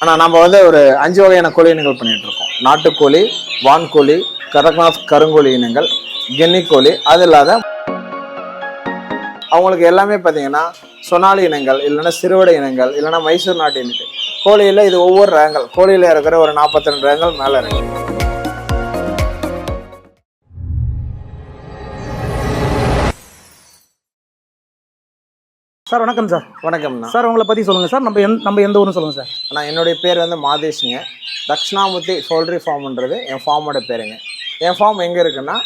ஆனால் நம்ம வந்து ஒரு அஞ்சு வகையான கோழி இனங்கள் பண்ணிகிட்டு இருக்கோம். நாட்டுக்கோழி வான்கோழி கடக்நாத் கருங்கோழி இனங்கள் கென்னி கோழி அது இல்லாத அவங்களுக்கு எல்லாமே பார்த்தீங்கன்னா சொனாலி இனங்கள் இல்லைன்னா சிறுவடை இனங்கள் இல்லைன்னா மைசூர் நாட்டு இனங்கள். கோழியில் இது ஒவ்வொரு ரேங்கல் கோழியில் இருக்கிற ஒரு நாற்பத்தி ரெண்டு ரேங்கல் மேலே இருக்குது சார் வணக்கம் சார். வணக்கம்ண்ணா. சார் உங்களை பற்றி சொல்லுங்கள் சார். நம்ம எந்த நம்ம எந்த ஊர்னு சொல்லுங்கள் சார். நான் என்னுடைய பேர் வந்து மாதேஷுங்க. தக்ஷணாமூர்த்தி பவுல்ட்ரி ஃபார்ம்ன்றது என் ஃபார்மோட பேருங்க. என் ஃபார்ம் எங்கே இருக்குன்னா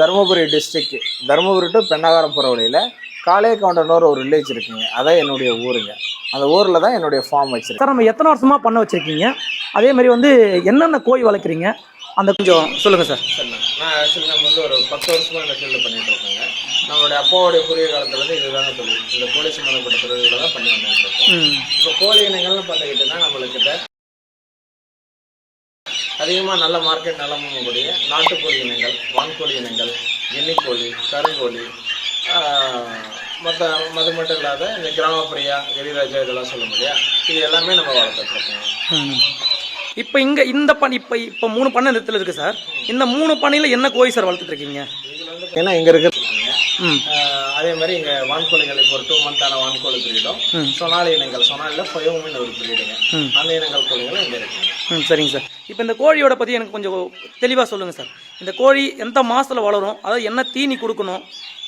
தருமபுரி டிஸ்ட்ரிக்ட் தருமபுரி டு பெண்ணாகரம் போகிற வழியில் காளைய கவுண்டர்னு ஒரு வில்லேஜ் இருக்குங்க. அதான் என்னுடைய ஊருங்க. அந்த ஊரில் தான் என்னுடைய ஃபார்ம் வச்சிருக்கேன். சார் நம்ம எத்தனை வருஷமாக பண்ண வச்சுருக்கீங்க? அதே மாதிரி வந்து என்னென்ன கோழி வளர்க்குறீங்க? அந்த கொஞ்சம் சொல்லுங்கள் சார். நான் ஆக்சுவலி நம்ம வந்து ஒரு பத்து வருஷமாக இந்த ஃபீல்டில் பண்ணிட்டு இருக்கோங்க. நம்மளுடைய அப்பாவுடைய குறுகிய காலத்தில் வந்து இதுதாங்க தொழில் இந்த கோழி சம்மந்தப்பட்ட தொழில்களை தான் பண்ணி வந்துட்டு இருக்கோம் ம். இப்போ கோழி இனங்கள்னு பார்த்துக்கிட்டோன்னா நம்மளுக்கிட்ட அதிகமாக நல்ல மார்க்கெட் நிலமக்கூடிய நாட்டுக்கோழி இனங்கள் வான்கோழி இனங்கள் கின்னிக்கோழி கருங்கோழி மற்ற அது மட்டும் இல்லாத இந்த கிராமப்பிரியா கிரிராஜா இதெல்லாம் சொல்ல முடியா? இது எல்லாமே நம்ம வளர்த்துட்ருக்கோங்க இப்போ இங்கே இந்த பண்ணி இப்போ இப்போ மூணு பண்ணை நிறுத்தல இருக்குது சார். இந்த மூணு பண்ணையில் என்ன கோழி சார் வந்து ஏன்னா இங்கே இருக்கிறதுங்க ம் அதே மாதிரி இங்கே வான்கோழிகள் இப்போ ஒரு டூ மந்த்தான வான்கோழி பிரீடும். சொனாலி இனங்கள் சொனாலியில் ஃபயோமின் ஒரு பிரீடுங்க. அந்த இனங்கள் கோழிகளும் இங்கே இருக்குங்க ம் சரிங்க சார். இப்போ இந்த கோழியோட பற்றி எனக்கு கொஞ்சம் தெளிவாக சொல்லுங்கள் சார். இந்த கோழி எந்த மாதத்தில் வளரும்? அதாவது என்ன தீனி கொடுக்கணும்?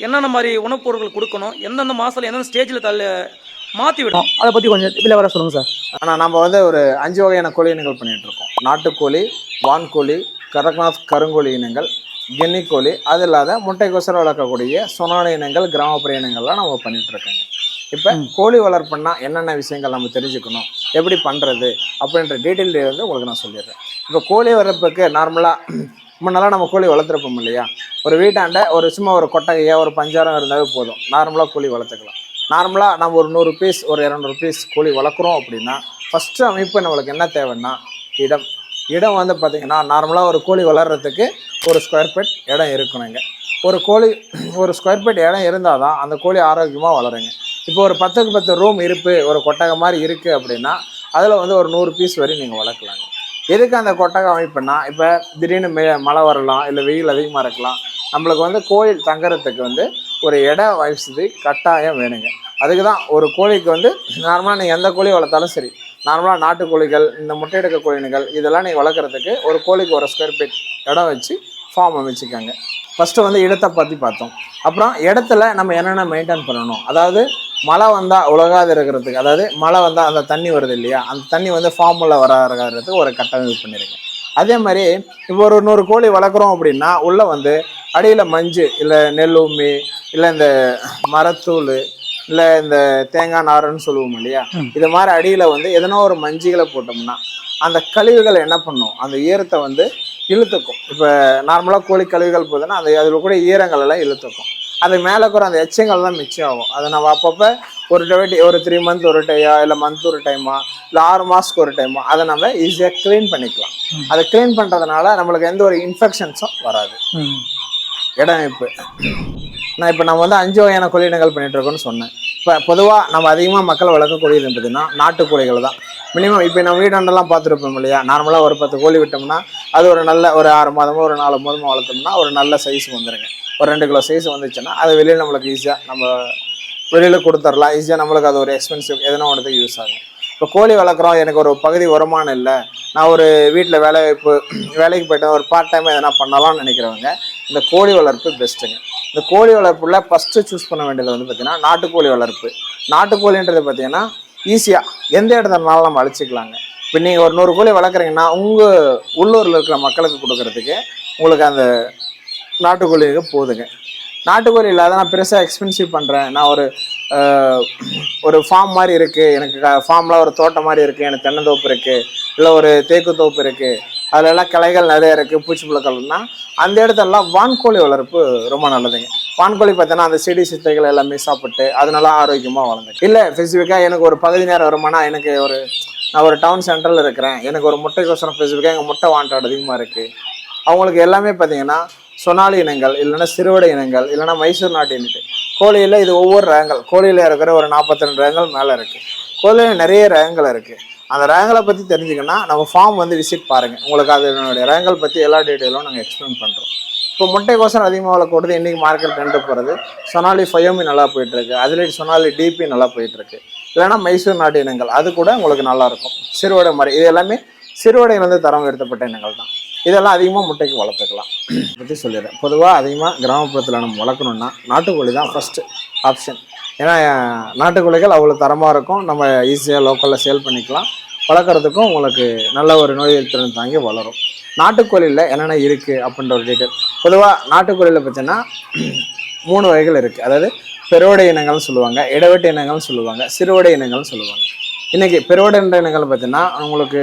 என்னென்ன மாதிரி உணவுப் பொருட்கள் கொடுக்கணும்? எந்தெந்த மாதத்தில் எந்தெந்த ஸ்டேஜில் தள்ள மாற்றி விடணும்? அதை பற்றி கொஞ்சம் விளையாட சொல்லுங்கள் சார். ஆனால் நம்ம வந்து ஒரு அஞ்சு வகையான கோழி இனங்கள் பண்ணிட்டு இருக்கோம். நாட்டுக்கோழி வான்கோழி கடக்நாத் கருங்கோழி இனங்கள் கென்னி கோழி அது இல்லாத முட்டைக்கோசரம் வளர்க்கக்கூடிய சொனான இனங்கள் கிராமப்புற இனங்கள்லாம் நம்ம பண்ணிட்டு இருக்கோங்க. இப்போ கோழி வளர்ப்புன்னா என்னென்ன விஷயங்கள் நம்ம தெரிஞ்சுக்கணும் எப்படி பண்ணுறது அப்படின்ற டீட்டெயில் வந்து உங்களுக்கு நான் சொல்லிடுறேன். இப்போ கோழி வளர்ப்புக்கு நார்மலாக முன்னெல்லாம் நம்ம கோழி வளர்த்துருப்போம் இல்லையா? ஒரு வீட்டாண்ட ஒரு சும்மா ஒரு கொட்டகையோ ஒரு பஞ்சாரம் இருந்தாவே போதும். நார்மலாக கோழி வளர்த்துக்கலாம். நார்மலாக நம்ம ஒரு நூறு பீஸ் ஒரு இரநூறு பீஸ் கோழி வளர்க்குறோம் அப்படின்னா ஃபஸ்ட்டு அமைப்பு நம்மளுக்கு என்ன தேவைன்னா இடம். இடம் வந்து பார்த்திங்கன்னா நார்மலாக ஒரு கோழி வளர்கிறதுக்கு ஒரு ஸ்கொயர் ஃபீட் இடம் இருக்கணுங்க ஒரு கோழி ஒரு ஸ்கொயர் ஃபீட் இடம் இருந்தால் தான் அந்த கோழி ஆரோக்கியமாக வளருங்க. இப்போ ஒரு பத்துக்கு பத்து ரூம் இருப்பு ஒரு கொட்டகை மாதிரி இருக்குது அப்படின்னா அதில் வந்து ஒரு நூறு பீஸ் வரையும் நீங்கள் வளர்க்கலாங்க. எதுக்கு அந்த கொட்டகை அமைப்புனா இப்போ திடீர்னு மே மழை வரலாம் இல்லை வெயில் அதிகமாக இருக்கலாம் நம்மளுக்கு வந்து கோயில் தங்குறதுக்கு வந்து ஒரு இடம் வசதி கட்டாயம் வேணுங்க. அதுக்கு தான் ஒரு கோழிக்கு வந்து நார்மலாக நீங்கள் எந்த கோழி வளர்த்தாலும் சரி நார்மலாக நாட்டுக்கோழிகள் இந்த முட்டையெடுக்க கோழிகள் இதெல்லாம் நீங்கள் வளர்க்குறதுக்கு ஒரு கோழிக்கு ஒரு ஸ்கொயர் ஃபீட் இடம் வச்சு ஃபார்ம் அமைச்சிக்கோங்க. ஃபஸ்ட்டு வந்து இடத்தை பற்றி பார்த்தோம். அப்புறம் இடத்துல நம்ம என்னென்ன மெயின்டைன் பண்ணணும்? அதாவது மழை வந்தால் உலகாது இருக்கிறதுக்கு அதாவது மழை வந்தால் அந்த தண்ணி வருது இல்லையா? அந்த தண்ணி வந்து ஃபார்மில் வராதுக்கு ஒரு கட்டமைப்பு பண்ணியிருக்கேன் அதே மாதிரி இப்போ ஒரு நூறு கோழி வளர்க்குறோம் அப்படின்னா உள்ளே வந்து அடியில் மஞ்சு இல்லை நெல் உம்மி இல்லை இந்த மரத்தூள் இல்லை இந்த தேங்காய் நாருன்னு சொல்லுவோம் இல்லையா? இது மாதிரி அடியில் வந்து எதனா ஒரு மஞ்சுகளை போட்டோம்னா அந்த கழிவுகள் என்ன பண்ணும்? அந்த ஈரத்தை வந்து இழுத்துக்கும். இப்போ நார்மலாக கோழி கழிவுகள் போகுதுன்னா அந்த அதில் கூட ஈரங்கள் எல்லாம் இழுத்துக்கும். அது மேலே கூட அந்த எச்சங்கள் தான் மிச்சம் ஆகும். அதை நம்ம அப்பப்போ ஒரு வாட்டி ஒரு த்ரீ மந்த் ஒரு டையா இல்லை மந்த் ஒரு டைமா இல்லை ஆறு மாதத்துக்கு ஒரு டைமா அதை நம்ம ஈஸியாக க்ளீன் பண்ணிக்கலாம். அதை க்ளீன் பண்ணுறதுனால நம்மளுக்கு எந்த ஒரு இன்ஃபெக்ஷன்ஸும் வராது. இடமைப்பு நான் இப்போ நம்ம வந்து அஞ்சு வகையான கொள்ளிடங்கள் பண்ணிட்டு இருக்கோம்னு சொன்னேன். இப்போ பொதுவாக நம்ம அதிகமாக மக்கள் வளர்க்கக்கூடியது பார்த்தீங்கன்னா நாட்டுக்கோழிகள் தான். மினிமம் இப்போ நம்ம வீடாண்டெல்லாம் பார்த்துருப்போம் இல்லையா? நார்மலாக ஒரு பத்து கோழி விட்டோம்னா அது ஒரு நல்ல ஒரு ஆறு மாதமோ ஒரு நாலு மாதமோ வளர்த்தோம்னா ஒரு நல்ல சைஸ் வந்துடுங்க ஒரு ரெண்டு கிலோ சைஸ் வந்துச்சுன்னா அது வெளியில் நம்மளுக்கு ஈஸியாக நம்ம வெளியில் கொடுத்துடலாம் ஈஸியாக நம்மளுக்கு அது ஒரு எக்ஸ்பென்சிவ் எதனா ஒன்றுக்கு யூஸ் ஆகும். இப்போ கோழி வளர்க்குறோம். எனக்கு ஒரு பகுதி வருமானம் இல்லை. நான் ஒரு வீட்டில் வேலை வாய்ப்பு வேலைக்கு போய்ட்டேன் ஒரு பார்ட் டைம் எதனா பண்ணலாம்னு நினைக்கிறவங்க இந்த கோழி வளர்ப்பு பெஸ்ட்டுங்க இந்த கோழி வளர்ப்புல ஃபஸ்ட்டு சூஸ் பண்ண வேண்டியது வந்து பார்த்தீங்கன்னா நாட்டுக்கோழி வளர்ப்பு. நாட்டுக்கோழின்றது பார்த்தீங்கன்னா ஈஸியாக எந்த இடத்துலனாலும் நம்ம அழிச்சிக்கலாங்க. இப்போ நீங்கள் ஒரு நூறு கோழி வளர்க்குறீங்கன்னா உங்கள் உள்ளூரில் இருக்கிற மக்களுக்கு கொடுக்கறதுக்கு உங்களுக்கு அந்த நாட்டுக்கோழிக்கு போதுங்க. நாட்டுக்கோழி இல்லாத நான் பெருசாக எக்ஸ்பென்சிவ் பண்ணுறேன் நான் ஒரு ஒரு ஃபார்ம் மாதிரி இருக்குது எனக்கு ஃபார்ம்லாம் ஒரு தோட்டம் மாதிரி இருக்குது எனக்கு தென்னந்தோப்பு இருக்குது இல்லை ஒரு தேக்கு தோப்பு இருக்குது அதிலெல்லாம் கிளைகள் நிறைய இருக்குது பூச்சி புழுக்கள்னா அந்த இடத்துலலாம் வான்கோழி வளர்ப்பு ரொம்ப நல்லதுங்க. வான்கோழி பார்த்தோன்னா அந்த செடி சித்தைகள் எல்லாமே சாப்பிட்டு அது நல்லா ஆரோக்கியமாக வளர்ந்து இல்லை ஸ்பெசிஃபிக்காக எனக்கு ஒரு பகுதி நேரம் வருமானா எனக்கு ஒரு நான் ஒரு டவுன் சென்டரில் இருக்கிறேன். எனக்கு ஒரு முட்டைக்கோசரம் ஸ்பெசிஃபிக்காக எங்கள் முட்டை வாண்டாடு அதிகமாக இருக்குது அவங்களுக்கு எல்லாமே பார்த்தீங்கன்னா சொனாலி இனங்கள் இல்லைன்னா சிறுவடை இனங்கள் இல்லைன்னா மைசூர் நாட்டு இனங்கள். கோழியில் இது ஒவ்வொரு ரேங்கல் கோழியில் இருக்கிற ஒரு நாற்பத்தி ரெண்டு ரேங்கல் மேலே இருக்குது கோழியில் நிறைய ரேங்கல் இருக்குது அந்த ரேங்கலை பற்றி தெரிஞ்சுக்கணும்னா நம்ம ஃபார்ம் வந்து விசிட் பாருங்கள் உங்களுக்கு அதனுடைய ரேங்கல் பற்றி எல்லா டீட்டெயிலும் நாங்கள் எக்ஸ்பிளைன் பண்ணுறோம் இப்போ முட்டைக்கோசரம் அதிகமாக வளர்க்கக்கூடாது இன்றைக்கி மார்க்கெட் ரெண்டு போகிறது சொனாலி ஃபயோமி நல்லா போயிட்டுருக்கு. அதுலேயும் சொனாலி டிபி நல்லா போயிட்டுருக்கு. இல்லைன்னா மைசூர் நாட்டு இனங்கள். அது கூட உங்களுக்கு நல்லாயிருக்கும் சிறுவடை மாதிரி இது எல்லாமே சிறுவடையிலேருந்து தரம் உயர்த்தப்பட்ட இனங்கள் தான் இதெல்லாம் அதிகமாக முட்டைக்கு வளர்த்துக்கலாம். பற்றி சொல்லிடுறேன். பொதுவாக அதிகமாக கிராமப்புறத்தில் நம்ம வளர்க்கணுன்னா நாட்டுக்கோழி தான் ஃபஸ்ட்டு ஆப்ஷன் ஏன்னா நாட்டுக்கோழிகள் அவ்வளோ தரமாக இருக்கும். நம்ம ஈஸியாக லோக்கலில் சேல் பண்ணிக்கலாம். வளர்க்குறதுக்கும் உங்களுக்கு நல்ல ஒரு நோய் திறன் தாங்கி வளரும். நாட்டுக்கோழியில் என்னென்ன இருக்குது அப்படின்ற ஒரு டீட்டெயில் பொதுவாக நாட்டுக்கோழியில் பார்த்தீங்கன்னா மூணு வகைகள் இருக்குது அதாவது பெருவடை இனங்கள்னு சொல்லுவாங்க இடவெட்டு இனங்கள்னு சொல்லுவாங்க சிறுவடை இனங்கள்னு சொல்லுவாங்க. இன்றைக்கி பெருவடை இனங்கள் பார்த்தீங்கன்னா உங்களுக்கு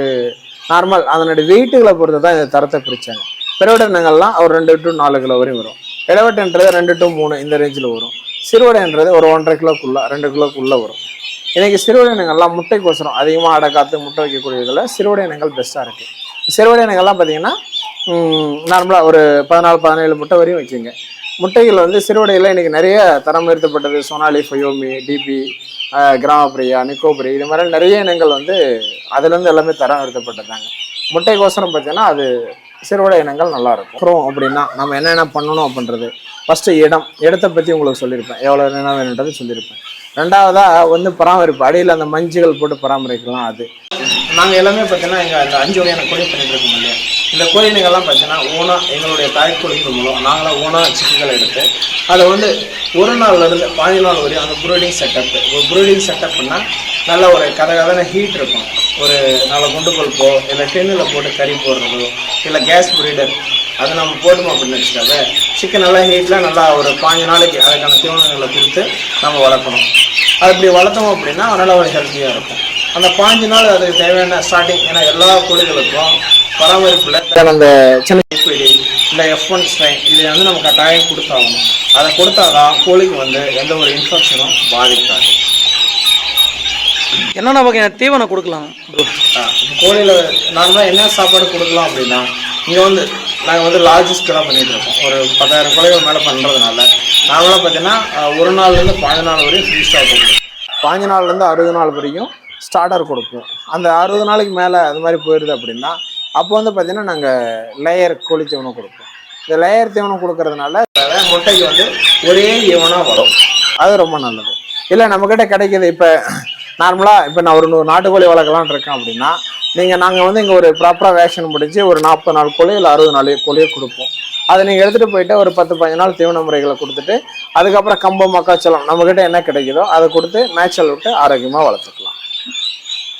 நார்மல் அதனுடைய வெயிட்டுகளை பொறுத்து தான் இந்த தரத்தை பிரித்தாங்க பெருவடனங்கள்லாம் ஒரு ரெண்டு டு நாலு கிலோ வரையும் வரும். இடவெட்டுன்றது ரெண்டு டு மூணு இந்த ரேஞ்சில் வரும். சிறுவடைன்றது ஒரு ஒன்றரை கிலோக்குள்ளே ரெண்டு கிலோக்குள்ளே வரும். இன்றைக்கி சிறுவடை இனங்கள்லாம் முட்டைக்கோசரம் அதிகமாக அடை காத்து முட்டை வைக்கக்கூடியதில் சிறுவடை இனங்கள் பெஸ்ட்டாக இருக்குது சிறுவடை இனங்கள்லாம் நார்மலாக ஒரு பதினாலு பதினேழு முட்டை வரையும் வைக்குங்க முட்டைகள் வந்து சிறுவடையில் இன்றைக்கி நிறைய தரம் உயர்த்தப்பட்டது சோனாலி ஃபயோமி டிபி கிராமப்பிரியா நிக்கோபிரி இது மாதிரி நிறைய இனங்கள் வந்து அதுலேருந்து எல்லாமே தரம் உயர்த்தப்பட்டதாங்க முட்டைக்கோசரம் பார்த்தீங்கன்னா அது சிறுவடை இனங்கள் நல்லாயிருக்கும். அப்புறம் அப்படின்னா நம்ம என்னென்ன பண்ணணும் அப்படின்றது. ஃபஸ்ட்டு இடம் இடத்தை பற்றி உங்களுக்கு சொல்லியிருப்பேன். எவ்வளோ இடம் வேணுன்றது சொல்லியிருப்பேன். ரெண்டாவதாக வந்து பராமரிப்பு. அடியில் அந்த மஞ்சுகள் போட்டு பராமரிக்கலாம் அது. நாங்கள் எல்லாமே பார்த்தீங்கன்னா எங்கள் அந்த அஞ்சு வகையான கோழி பண்ணிட்டு இருக்கோம் இல்லையா? இந்த கோழினுங்கள்லாம் பார்த்தீங்கன்னா ஓனா எங்களுடைய தாய்க்கோழிகள் மூலம் நாங்களாம் ஓனா சிக்குகளை எடுத்து அதை வந்து ஒரு நாள்லேருந்து பாதி நாள் வரையும் அந்த ப்ரூடிங் செட்டப் ஒரு ப்ரூடிங் செட்டப்னா நல்ல ஒரு கதை கதன ஹீட் இருக்கும். ஒரு நல்ல குண்டு பல்போ இல்லை டென்னில் போட்டு கறி போடுறதோ இல்லை கேஸ் ப்ரீடர் அதை நம்ம போட்டோம் அப்படின்னு வச்சுக்காத சிக்கன் நல்லா ஹீட்டில் நல்லா ஒரு பாஞ்சு நாளைக்கு அதுக்கான தீவனங்களை கொடுத்து நம்ம வளர்க்கணும். அது இப்படி வளர்த்தோம் அப்படின்னா நல்லா ஒரு ஹெல்த்தியாக இருக்கும். அந்த பாஞ்சு நாள் அதுக்கு தேவையான ஸ்டார்டிங் ஏன்னா எல்லா கோழிகளுக்கும் பராமரிப்பில் அந்த சின்ன லிக்விடி எஃப் ஒன் ஸ்ட்ரைன் இது வந்து நம்ம கட்டாயம் கொடுத்தாகணும். அதை கொடுத்தாதான் கோழிக்கு வந்து எந்த ஒரு இன்ஃபெக்ஷனும் பாதிக்காது. என்னென்ன வகையான தீவனம் கொடுக்கலாம்? கோழியில் நார்மலாக என்ன சாப்பாடு கொடுக்கலாம் அப்படின்னா இங்கே வந்து நாங்கள் வந்து லாஜிஸ்டெல்லாம் பண்ணிகிட்டு இருக்கோம். ஒரு பத்தாயிரம் கோழிகள் மேலே பண்ணுறதுனால நார்மலாக பார்த்தீங்கன்னா ஒரு நாள்லேருந்து பாஞ்சு நாள் வரையும் ஃப்ரீ ஸ்டாக் கொடுப்போம் பாஞ்சு நாள்லேருந்து அறுபது நாள் வரைக்கும் ஸ்டார்டர் கொடுப்போம் அந்த அறுபது நாளைக்கு மேலே அது மாதிரி போயிடுது அப்படின்னா அப்போ வந்து பார்த்தீங்கன்னா நாங்கள் லேயர் கோழி தீவனம் கொடுப்போம். இந்த லேயர் தீவனம் கொடுக்கறதுனால முட்டைக்கு வந்து ஒரே ஈவனாக வரும். அது ரொம்ப நல்லது. இல்லை நம்மக்கிட்ட கிடைக்கிது. இப்போ நார்மலாக இப்போ நான் ஒரு நூறு நாட்டுக்கோழி வளர்க்கலான் இருக்கேன் அப்படின்னா நீங்கள் நாங்கள் வந்து இங்கே ஒரு ப்ராப்பராக வேக்சின் முடிஞ்சு ஒரு நாற்பது நாள் கோழி இல்லை அறுபது நாள் கோழியை கொடுப்போம். அதை நீங்கள் எடுத்துகிட்டு போயிட்டு ஒரு பத்து பதினஞ்சு நாள் தீவன முறைகளை கொடுத்துட்டு அதுக்கப்புறம் கம்பம் மக்காச்சோளம் நம்மக்கிட்ட என்ன கிடைக்குதோ அதை கொடுத்து மேய்ச்சல் விட்டு ஆரோக்கியமாக வளர்த்துக்கலாம்.